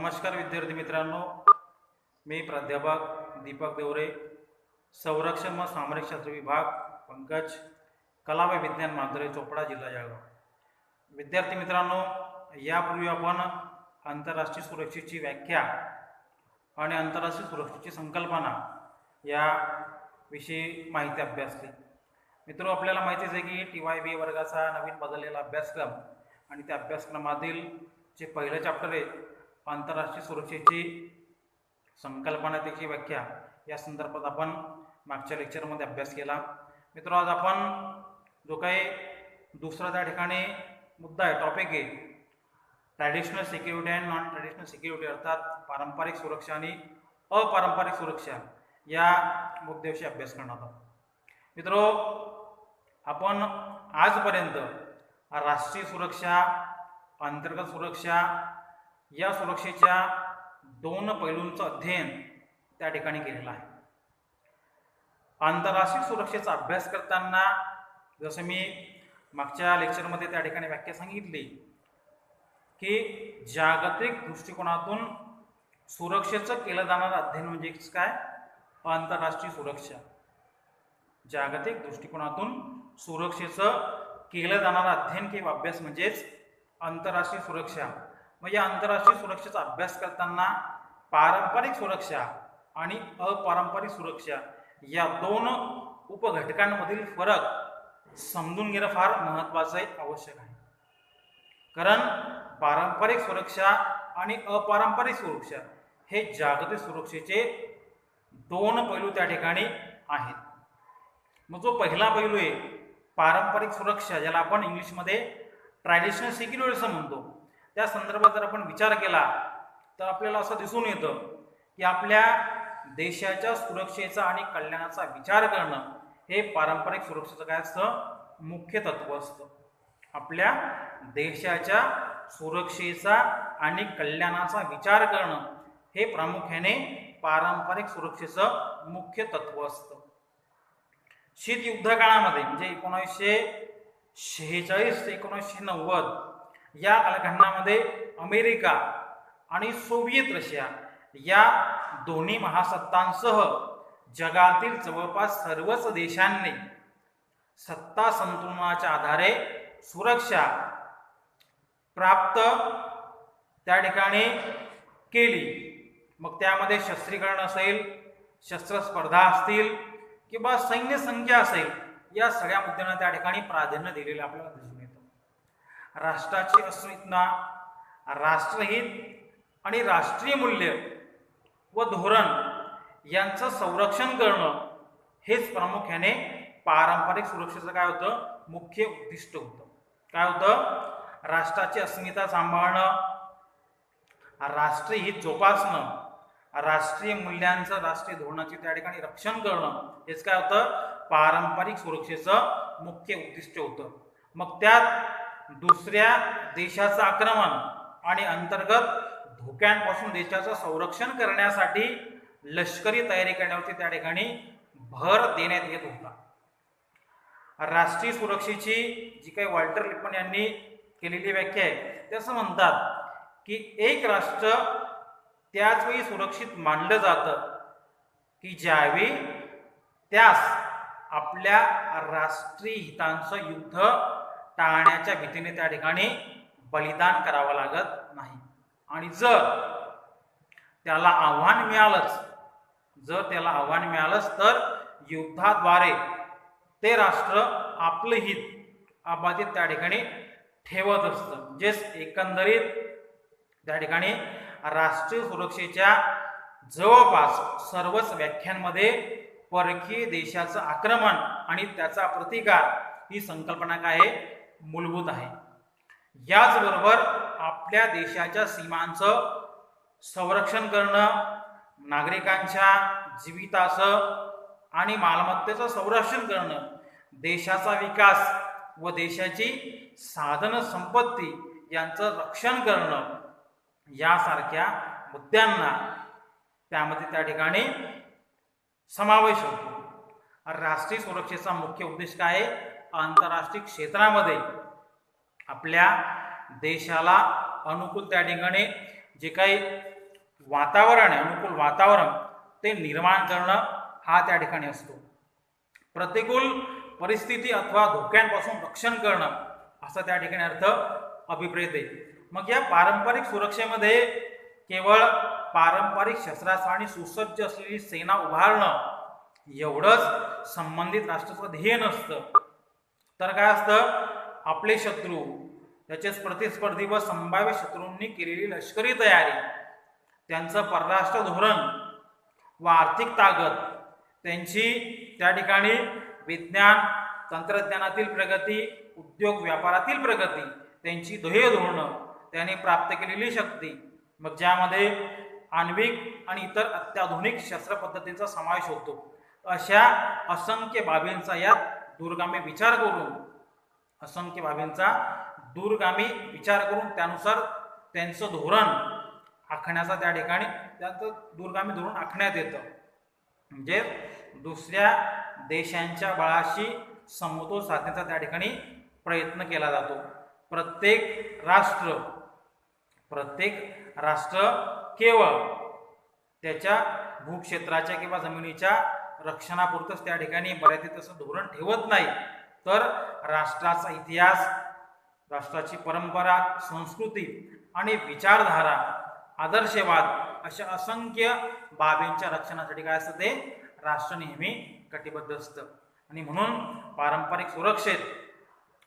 नमस्कार विद्यार्थी मित्रांनो. मी प्राध्यापक दीपक देवरे संरक्षण व सामरिक शास्त्र विभाग पंकज कला व विज्ञान माधुरे चोपडा जिल्हा जळगाव. विद्यार्थी मित्रांनो यापूर्वी आपण आंतरराष्ट्रीय सुरक्षेची व्याख्या आणि आंतरराष्ट्रीय सुरक्षेची संकल्पना या विषयी माहिती अभ्यासली मित्र आपल्याला माहितीच आहे की टी वाय बी वर्गाचा नवीन बदललेला अभ्यासक्रम आणि त्या अभ्यासक्रमातील जे पहिलं चॅप्टर आहे आंतरराष्ट्रीय सुरक्षेची संकल्पना त्याची व्याख्या. या संदर्भात आपण मागच्या लेक्चरमध्ये अभ्यास केला. मित्र आज आपण जो काही दुसरा त्या ठिकाणी मुद्दा आहे टॉपिक आहे traditional security and non traditional security अर्थात पारंपरिक सुरक्षा आणि अपारंपरिक सुरक्षा या मुद्द्याविषयी अभ्यास करणार आहोत. मित्रो आपण आजपर्यंत राष्ट्रीय सुरक्षा अंतर्गत सुरक्षा या सुरक्षेच्या दोन पैलूंचं अध्ययन त्या ठिकाणी केलेलं आहे. आंतरराष्ट्रीय सुरक्षेचा अभ्यास करताना जसं मी मागच्या लेक्चरमध्ये त्या ठिकाणी व्याख्या सांगितली की जागतिक दृष्टिकोनातून सुरक्षेचं केलं जाणारं अध्ययन म्हणजे काय? आंतरराष्ट्रीय सुरक्षा. जागतिक दृष्टिकोनातून सुरक्षेचं केलं जाणारं अध्ययन किंवा अभ्यास म्हणजेच आंतरराष्ट्रीय सुरक्षा. मग या आंतरराष्ट्रीय सुरक्षेचा अभ्यास करताना पारंपरिक सुरक्षा आणि अपारंपरिक सुरक्षा या दोन उपघटकांमधील फरक समजून घेणं फार महत्त्वाचं आहे आवश्यक आहे. कारण पारंपरिक सुरक्षा आणि अपारंपरिक सुरक्षा हे जागतिक सुरक्षेचे दोन पैलू त्या ठिकाणी आहेत. मग जो पहिला पैलू आहे पारंपरिक सुरक्षा ज्याला आपण इंग्लिशमध्ये ट्रॅडिशनल सिक्युरिटी असं म्हणतो. त्या संदर्भात जर आपण विचार केला तर आपल्याला असं दिसून येतं की आपल्या देशाच्या सुरक्षेचा आणि कल्याणाचा विचार करणं हे पारंपरिक सुरक्षेचं काय असतं? मुख्य तत्व असतं. आपल्या देशाच्या सुरक्षेचा आणि कल्याणाचा विचार करणं हे प्रामुख्याने पारंपरिक सुरक्षेचं मुख्य तत्व असतं. शीत युद्ध काळामध्ये म्हणजे एकोणीसशे शेहेचाळीस ते एकोणीसशे नव्वद या कालखंडामध्ये अमेरिका आणि सोव्हिएत रशिया या दोन्ही महासत्तांसह जगातील जवळपास सर्वच देशांनी सत्ता संतुलनाच्या आधारे सुरक्षा प्राप्त त्या ठिकाणी केली. मग त्यामध्ये शस्त्रीकरण असेल शस्त्रस्पर्धा असतील किंवा सैन्य संख्या असेल या सगळ्या मुद्द्यांना त्या ठिकाणी प्राधान्य दिलेलं आपल्याला दिसून राष्ट्राची अस्मिता राष्ट्रहित आणि राष्ट्रीय मूल्य व धोरण यांचं संरक्षण करणं हेच प्रामुख्याने पारंपरिक सुरक्षेचं काय होतं? मुख्य उद्दिष्ट होतं. काय होतं? राष्ट्राची अस्मिता सांभाळणं राष्ट्रीय हित जोपासणं राष्ट्रीय मूल्यांचं राष्ट्रीय धोरणाचे त्या ठिकाणी रक्षण करणं हेच काय होतं? पारंपरिक सुरक्षेचं मुख्य उद्दिष्ट होतं. मग त्यात दुसऱ्या देशाचं आक्रमण आणि अंतर्गत धोक्यांपासून देशाचं संरक्षण करण्यासाठी लष्करी तयारी करण्यावरती त्या ठिकाणी भर देण्यात येत होता. राष्ट्रीय सुरक्षेची जी काही वॉल्टर लिपन यांनी केलेली व्याख्या आहे ते असं म्हणतात की एक राष्ट्र त्याच वेळी सुरक्षित मानलं जातं की ज्यावेळी त्यास आपल्या राष्ट्रीय हितांचं युद्ध टाळण्याच्या भीतीने त्या ठिकाणी बलिदान करावं लागत नाही. आणि जर त्याला आव्हान मिळालंच जर त्याला आव्हान मिळालंच तर युद्धाद्वारे ते राष्ट्र आपलं हित अबाधित त्या ठिकाणी ठेवत असतं. म्हणजेच एकंदरीत त्या ठिकाणी राष्ट्रीय सुरक्षेच्या जवळपास सर्वच व्याख्यांमध्ये परकीय देशाचं आक्रमण आणि त्याचा प्रतिकार ही संकल्पना काय आहे? मूलभूत आहे. याचबरोबर आपल्या देशाच्या सीमांचं संरक्षण करणं नागरिकांच्या जीविताचं आणि मालमत्तेचं संरक्षण करणं देशाचा विकास व देशाची साधन संपत्ती यांचं रक्षण करणं यासारख्या मुद्द्यांना त्यामध्ये त्या ठिकाणी समावेश होतो. राष्ट्रीय सुरक्षेचा मुख्य उद्देश काय आहे? आंतरराष्ट्रीय क्षेत्रामध्ये आपल्या देशाला अनुकूल त्या ठिकाणी जे काही वातावरण आहे अनुकूल वातावरण ते निर्माण करणं हा त्या ठिकाणी असतो. प्रतिकूल परिस्थिती अथवा धोक्यांपासून रक्षण करणं असा त्या ठिकाणी अर्थ अभिप्रेत आहे. मग या पारंपरिक सुरक्षेमध्ये केवळ पारंपरिक शस्त्रास्त्र आणि सुसज्ज असलेली सेना उभारणं एवढंच संबंधित राष्ट्राचं ध्येय नसतं. तर काय असतं? आपले शत्रू त्याचेच प्रतिस्पर्धी व संभाव्य शत्रूंनी केलेली लष्करी तयारी त्यांचं परराष्ट्र धोरण व आर्थिक ताकद त्यांची त्या ठिकाणी विज्ञान तंत्रज्ञानातील प्रगती उद्योग व्यापारातील प्रगती त्यांची ध्येय धोरणं त्यांनी प्राप्त केलेली शक्ती मग ज्यामध्ये आण्विक आणि इतर अत्याधुनिक शस्त्र पद्धतींचा समावेश होतो. अशा असंख्य बाबींचा यात दूरगामी विचार करून असंख्य बाबींचा दूरगामी विचार करून त्यानुसार त्यांचं धोरण आखण्याचा त्या ठिकाणी त्यात दूरगामी धोरण आखण्यात येतं. म्हणजे दुसऱ्या देशांच्या बळाशी समतोल साधण्याचा त्या ठिकाणी प्रयत्न केला जातो. प्रत्येक राष्ट्र प्रत्येक राष्ट्र केवळ त्याच्या भूक्षेत्राच्या किंवा जमिनीच्या रक्षणापुरतंच त्या ठिकाणी मर्यादित असं धोरण ठेवत नाही. तर राष्ट्राचा इतिहास राष्ट्राची परंपरा संस्कृती आणि विचारधारा आदर्शवाद अशा असंख्य बाबींच्या रक्षणासाठी काय असतं ते? राष्ट्र नेहमी कटिबद्ध असतं. आणि म्हणून पारंपरिक सुरक्षेत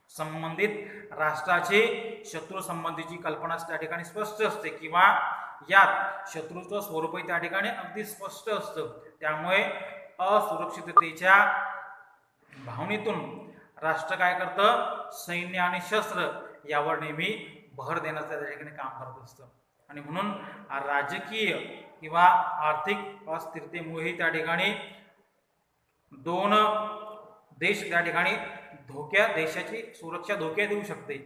संबंधित राष्ट्राची शत्रू संबंधीची कल्पना त्या ठिकाणी स्पष्ट असते किंवा यात शत्रूचं स्वरूपही त्या ठिकाणी अगदी स्पष्ट असतं. त्यामुळे असुरक्षिततेच्या भावनेतून राष्ट्र काय करतं? सैन्य आणि शस्त्र यावर नेहमी भर देण्याचं त्या ठिकाणी काम करत असतं. आणि म्हणून राजकीय किंवा आर्थिक अस्थिरतेमुळेही त्या ठिकाणी दोन देश त्या ठिकाणी धोक्या देशाची सुरक्षा धोक्यात येऊ शकते.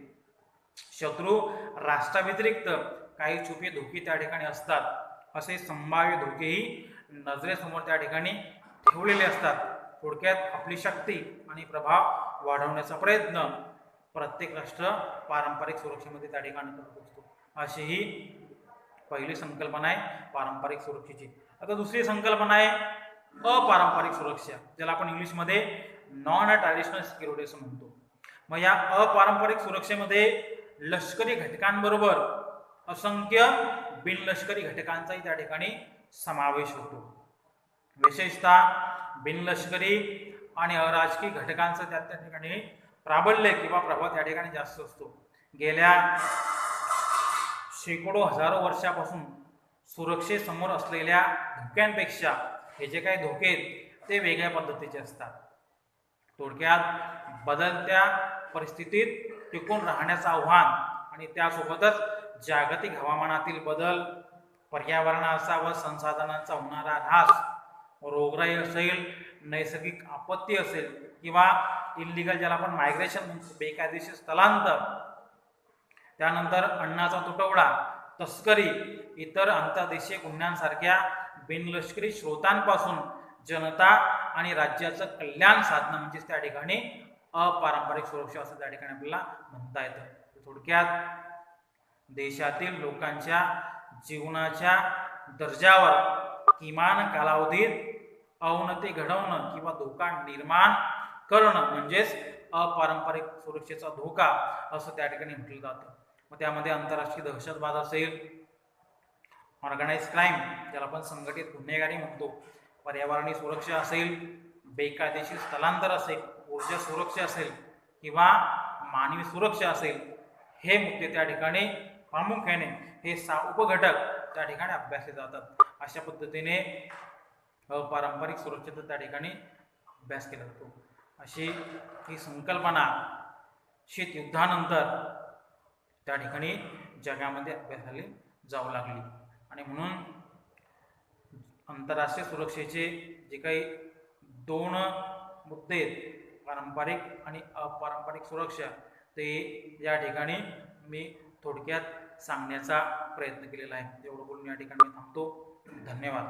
शत्रू राष्ट्राव्यतिरिक्त काही छुपे धोके त्या ठिकाणी असतात. असे संभाव्य धोकेही नजरेसमोर त्या ठिकाणी ठेवलेले असतात. थोडक्यात आपली शक्ती आणि प्रभाव वाढवण्याचा प्रयत्न प्रत्येक राष्ट्र पारंपरिक सुरक्षेमध्ये त्या ठिकाणी करत असतो. अशी ही पहिली संकल्पना आहे पारंपरिक सुरक्षेची. आता दुसरी संकल्पना आहे अपारंपरिक सुरक्षा ज्याला आपण इंग्लिशमध्ये नॉन ट्रॅडिशनल सिक्युरिटी असं म्हणतो. मग या अपारंपरिक सुरक्षेमध्ये लष्करी घटकांबरोबर असंख्य बिनलष्करी घटकांचाही त्या ठिकाणी समावेश होतो. विशेषतः बिनलष्करी आणि अराजकीय घटकांचं त्या त्या ठिकाणी प्राबल्य किंवा प्रभाव त्या ठिकाणी जास्त असतो. गेल्या शेकडो हजारो वर्षापासून सुरक्षेसमोर असलेल्या धोक्यांपेक्षा हे जे काही धोके आहेत ते वेगळ्या पद्धतीचे असतात. थोडक्यात बदलत्या परिस्थितीत टिकून राहण्याचं आव्हान आणि त्यासोबतच जागतिक हवामानातील बदल पर्यावरणाचा व संसाधनांचा होणारा ऱ्हास रोगराई असेल नैसर्गिक आपत्ती असेल किंवा इल्लिगल ज्याला आपण मायग्रेशन म्हणतो बेकायदेशीर स्थलांतर त्यानंतर अन्नाचा तुटवडा तस्करी इतर अंतर्देशीय गुन्ह्यांसारख्या बिनलष्करी स्रोतांपासून जनता आणि राज्याचं कल्याण साधणं म्हणजेच त्या ठिकाणी अपारंपरिक सुरक्षा असं त्या ठिकाणी आपल्याला म्हणता येतं. थोडक्यात देशातील लोकांच्या जीवनाच्या दर्जावर किमान कालावधीत अवनती घडवणं किंवा धोका निर्माण करणं म्हणजेच अपारंपरिक सुरक्षेचा धोका असं त्या ठिकाणी म्हटलं जातं. मग त्यामध्ये आंतरराष्ट्रीय दहशतवाद असेल ऑर्गनाईज क्राईम ज्याला आपण संघटित गुन्हेगारी म्हणतो पर्यावरणीय सुरक्षा असेल बेकायदेशीर स्थलांतर असेल ऊर्जा सुरक्षा असेल किंवा मानवी सुरक्षा असेल हे मुद्दे त्या ठिकाणी प्रामुख्याने हे सहा उपघटक त्या ठिकाणी अभ्यासले जातात. अशा पद्धतीने पारंपरिक सुरक्षेचा त्या ठिकाणी अभ्यास केला जातो. अशी ही संकल्पना शीतयुद्धानंतर त्या ठिकाणी जगामध्ये अभ्यासाली जाऊ लागली. आणि म्हणून आंतरराष्ट्रीय सुरक्षेचे जे काही दोन मुद्दे आहेत पारंपरिक आणि अपारंपरिक सुरक्षा ते या ठिकाणी मी थोडक्यात सांगण्याचा प्रयत्न केलेला आहे. तेवढं बोलून या ठिकाणी थांबतो. धन्यवाद.